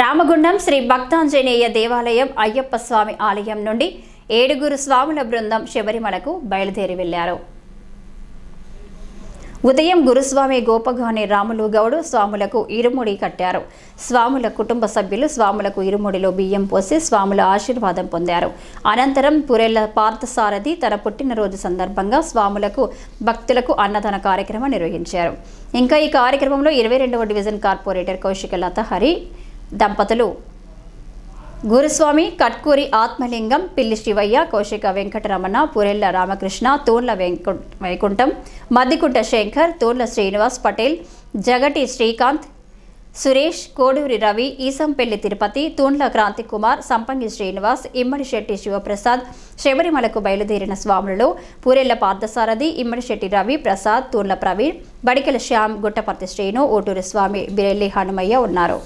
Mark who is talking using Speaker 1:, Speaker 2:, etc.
Speaker 1: రామగుండం శ్రీ భక్తాంజనేయ దేవాలయం అయ్యప్ప స్వామి ఆలయం నుండి ఏడుగురు స్వాముల బృందం శబరిమలకు బయలుదేరి వెళ్ళారు ఉదయం గురుస్వామి గోపగాని రాములు గౌడు స్వాములకు ఇరుముడి కట్టారు. స్వాముల కుటుంబ సభ్యులు స్వాములకు ఇరుముడిలో బియ్యం పోసి స్వాముల ఆశీర్వాదం పొందారు. అనంతరం పురెల్ల పార్థసారథి తన పుట్టినరోజు సందర్భంగా స్వాములకు భక్తులకు అన్నదాన కార్యక్రమం నిర్వహించారు. ఇంకా ఈ కార్యక్రమంలో ఇరవై రెండవ డివిజన్ కార్పొరేటర్ కౌశిక లత హరి దంపతులు. గురుస్వామి కట్కూరి ఆత్మలింగం పిల్లి శివయ్య కౌశిక వెంకటరమణ పురెల్ల రామకృష్ణ తూర్ల వెంకు వైకుంఠం మద్దికుంట శంకర్ తూర్ల శ్రీనివాస్ పటేల్ జగటి శ్రీకాంత్ సురేష్ కోడూరి రవి ఈసంపల్లి తిరుపతి తూండ్ల క్రాంతి కుమార్ సంపంగి శ్రీనివాస్ ఇమ్మడిశెట్టి శివప్రసాద్ శబరిమలకు బయలుదేరిన స్వాములలో పూరెళ్ళ పార్థసారథి ఇమ్మడిశెట్టి రవి ప్రసాద్ తూండ్ల ప్రవీణ్ బడికెల శ్యామ్ గుట్టపర్తి శ్రీను ఓటూరి స్వామి బిరెల్లి హనుమయ్య ఉన్నారు.